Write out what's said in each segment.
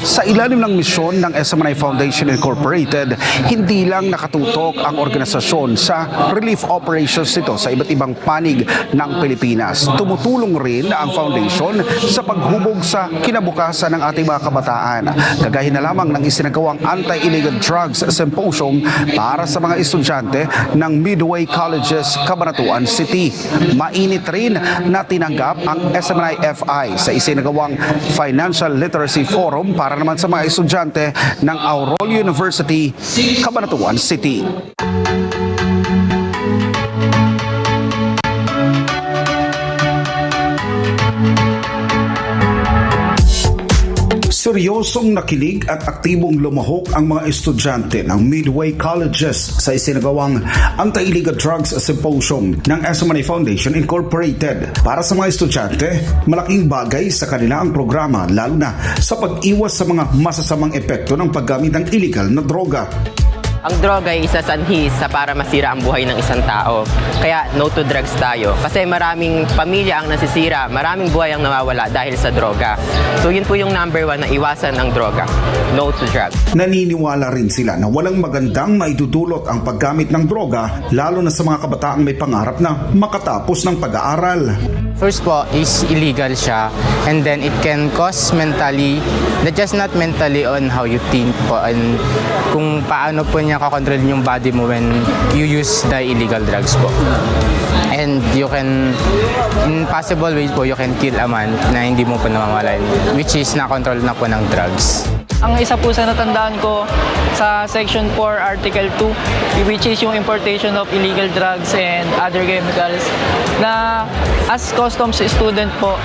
Sa ilalim ng misyon ng SMNI Foundation Incorporated, hindi lang nakatutok ang organisasyon sa relief operations nito sa iba't ibang panig ng Pilipinas. Tumutulong rin ang foundation sa paghubog sa kinabukasan ng ating mga kabataan. Kagaya na lamang ng isinagawang Anti-Illegal Drugs Symposium para sa mga estudyante ng Midway Colleges, Cabanatuan City. Mainit rin na tinanggap ang SMNI FI sa isinagawang Financial Literacy Forum para naman sa mga estudyante ng Aurora University, Cabanatuan City. Seryosong nakilig at aktibong lumahok ang mga estudyante ng Midway Colleges sa isinagawang Anti-Illegal Drugs Symposium ng SMNA Foundation Incorporated. Para sa mga estudyante, malaking bagay sa kanila ang programa lalo na sa pag-iwas sa mga masasamang epekto ng paggamit ng illegal na droga. Ang droga ay isa sanhi sa para masira ang buhay ng isang tao. Kaya no to drugs tayo. Kasi maraming pamilya ang nasisira, maraming buhay ang nawawala dahil sa droga. So yun po yung number one na iwasan ang droga. No to drugs. Naniniwala rin sila na walang magandang maidudulot ang paggamit ng droga lalo na sa mga kabataang may pangarap na makatapos ng pag-aaral. First po is illegal siya and then it can cause mentally, not just not mentally on how you think po and kung paano po niya kakontrol yung body mo when you use the illegal drugs po. And you can, in possible ways po, you can kill a man na hindi mo po namamalayan, which is na-control na po ng drugs. Ang isa po sa natandaan ko sa Section 4, Article 2, which is yung importation of illegal drugs and other chemicals, na as customs student po,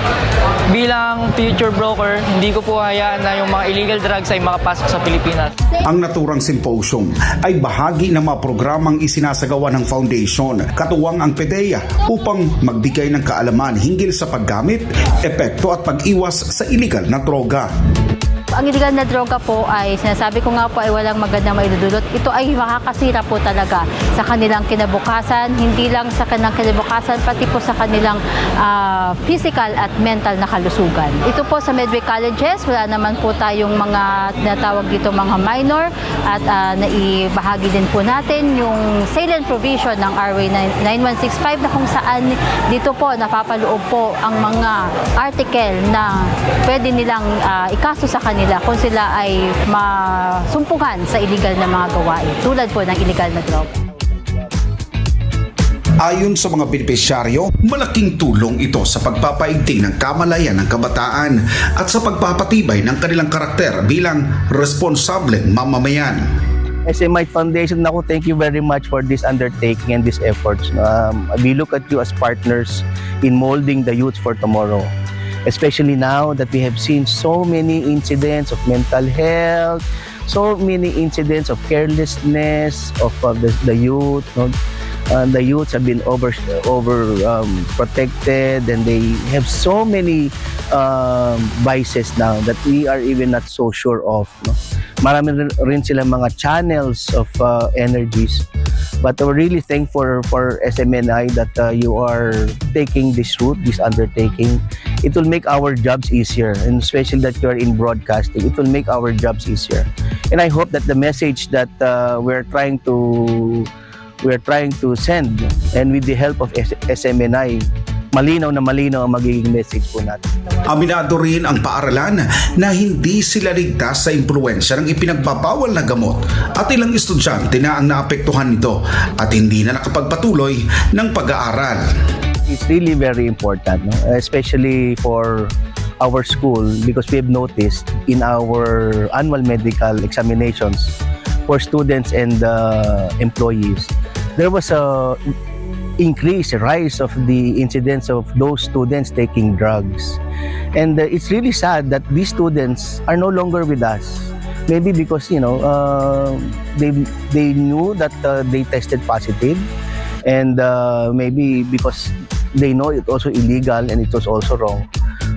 bilang future broker, hindi ko po hayaan na yung mga illegal drugs ay makapasok sa Pilipinas. Ang naturang symposium ay bahagi ng mga programang isinasagawa ng foundation, katuwang ang PDEA upang magbigay ng kaalaman hinggil sa paggamit, epekto at pag-iwas sa illegal na droga. Ang illegal na droga po ay sinasabi ko nga po ay walang magandang maidudulot. Ito ay makakasira po talaga sa kanilang kinabukasan, hindi lang sa kanilang kinabukasan, pati po sa kanilang ah, physical at mental na kalusugan. Ito po sa Medway Colleges, wala naman po tayong mga tinatawag dito mga minor at ah, naibahagi din po natin yung salient provision ng RA 9165 na kung saan dito po napapaloob po ang mga article na pwede nilang ah, ikaso sa kanila kung sila ay masumpungan sa illegal na mga gawain tulad po ng illegal na droga. Ayon sa mga benepisyaryo, malaking tulong ito sa pagpapaigting ng kamalayan ng kabataan at sa pagpapatibay ng kanilang karakter bilang responsableng mamamayan. SMI Foundation, Naku, thank you very much for this undertaking and these efforts. Um, we look at you as partners in molding the youth for tomorrow. Especially now that we have seen so many incidents of mental health, so many incidents of carelessness of uh, the, the youth. No? The youths have been over over um, protected and they have so many um, vices now that we are even not so sure of. No? Marami rin silang mga channels of uh, energies. But we're really thankful for SMNI that uh, you are taking this route, this undertaking. It will make our jobs easier, and especially that you are in broadcasting. It will make our jobs easier. And I hope that the message that uh, we're trying to we're trying to send, and with the help of SMNI, malinaw na malinaw ang magiging message po natin. Aminado rin ang paaralan na hindi sila ligtas sa impluensya ng ipinagbabawal na gamot at ilang estudyante na ang naapektuhan nito at hindi na nakapagpatuloy ng pag-aaral. It's really very important, no? especially for our school because we have noticed in our annual medical examinations for students and uh, employees, there was a increase, a rise of the incidence of those students taking drugs. And uh, it's really sad that these students are no longer with us. Maybe because you know uh, they they knew that uh, they tested positive, and uh, maybe because they know it also illegal and it was also wrong.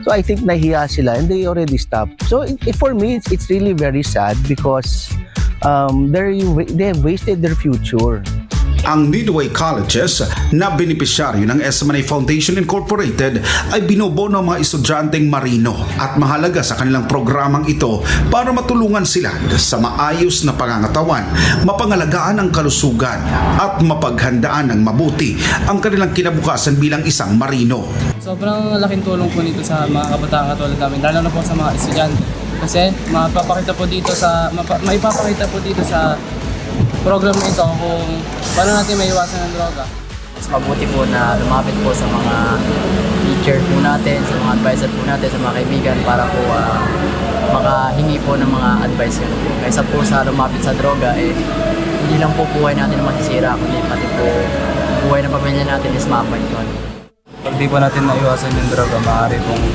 So I think nahiya sila and they already stopped. So it, for me, it's, it's really very sad because um, they're, they have wasted their future. Ang Midway Colleges na benepisyaryo ng SMNA Foundation Incorporated ay binobono ang mga estudyanteng marino at mahalaga sa kanilang programang ito para matulungan sila sa maayos na pangangatawan, mapangalagaan ang kalusugan at mapaghandaan ng mabuti ang kanilang kinabukasan bilang isang marino. Sobrang laking tulong po nito sa mga kabataan katulad namin, lalo na po sa mga estudyante. Kasi mapapakita po dito sa mapa, maipapakita po dito sa program na ito kung paano natin maiwasan ang droga. mas mabuti po na lumapit po sa mga teacher po natin, sa mga advisor po natin, sa mga kaibigan para po ah, makahingi po ng mga advice yun po. Kaysa po sa lumapit sa droga, eh, hindi lang po buhay natin masisira, kundi pati po buhay ng pamilya natin is mapagton. Pag di po natin naiwasan yung droga, maaari pong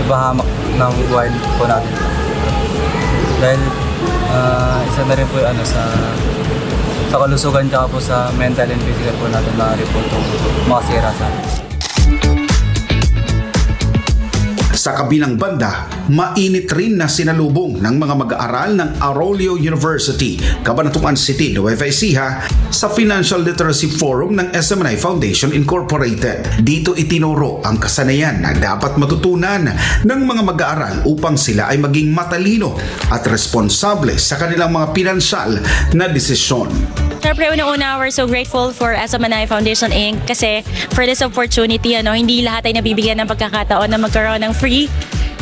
ibahamak ng buhay po natin. Dahil ah, isa na rin po yung ano, sa sa kalusugan tsaka po sa mental and physical po natin maaari po itong makasira sa atin. Sa kabilang banda, mainit rin na sinalubong ng mga mag-aaral ng Arroyo University, Cabanatuan City, Nueva Ecija sa Financial Literacy Forum ng SMNI Foundation Incorporated. Dito itinuro ang kasanayan na dapat matutunan ng mga mag-aaral upang sila ay maging matalino at responsable sa kanilang mga pinansyal na desisyon. Siyempre, una-una, we're so grateful for SMNI Foundation Inc. kasi for this opportunity, ano, hindi lahat ay nabibigyan ng pagkakataon na magkaroon ng free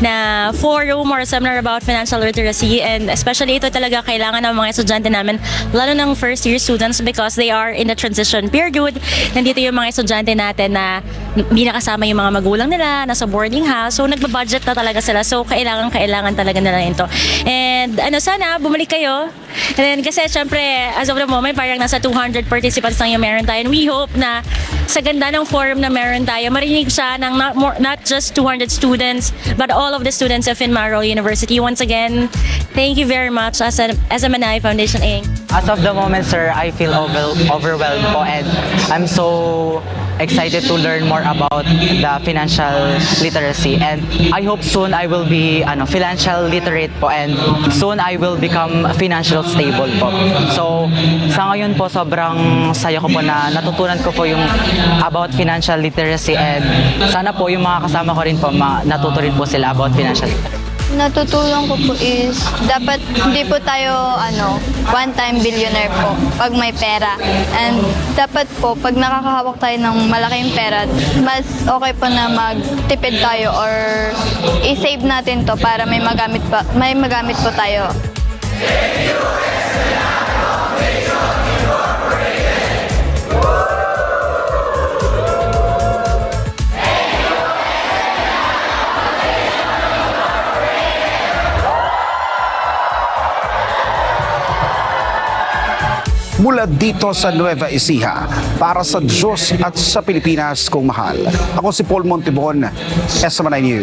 na forum or seminar about financial literacy and especially ito talaga kailangan ng mga estudyante namin lalo ng first year students because they are in the transition period nandito yung mga estudyante natin na hindi nakasama yung mga magulang nila nasa boarding house so nagbabudget na talaga sila. So kailangan kailangan talaga nila ito. And ano sana bumalik kayo. And then kasi syempre as of the moment parang nasa 200 participants lang yung meron tayo. And we hope na sa ganda ng forum na meron tayo marinig siya ng not, more, not just 200 students but all of the students of Finmaro University. Once again thank you very much as a, SMNI Foundation Inc. As of the moment, sir, I feel over- overwhelmed po. And I'm so excited to learn more about the financial literacy and I hope soon I will be ano, financial literate po and soon I will become financial stable po. So, sa ngayon po sobrang saya ko po na natutunan ko po yung about financial literacy and sana po yung mga kasama ko rin po ma- natuto rin po sila about financial literacy. Natutulong ko po is dapat hindi po tayo ano, one-time billionaire po pag may pera. And dapat po pag nakakahawak tayo ng malaking pera, mas okay po na magtipid tayo or i-save natin to para may magamit pa, may magamit po tayo. Mula dito sa Nueva Ecija, para sa Diyos at sa Pilipinas kong mahal. Ako si Paul Montibon, SMNI News.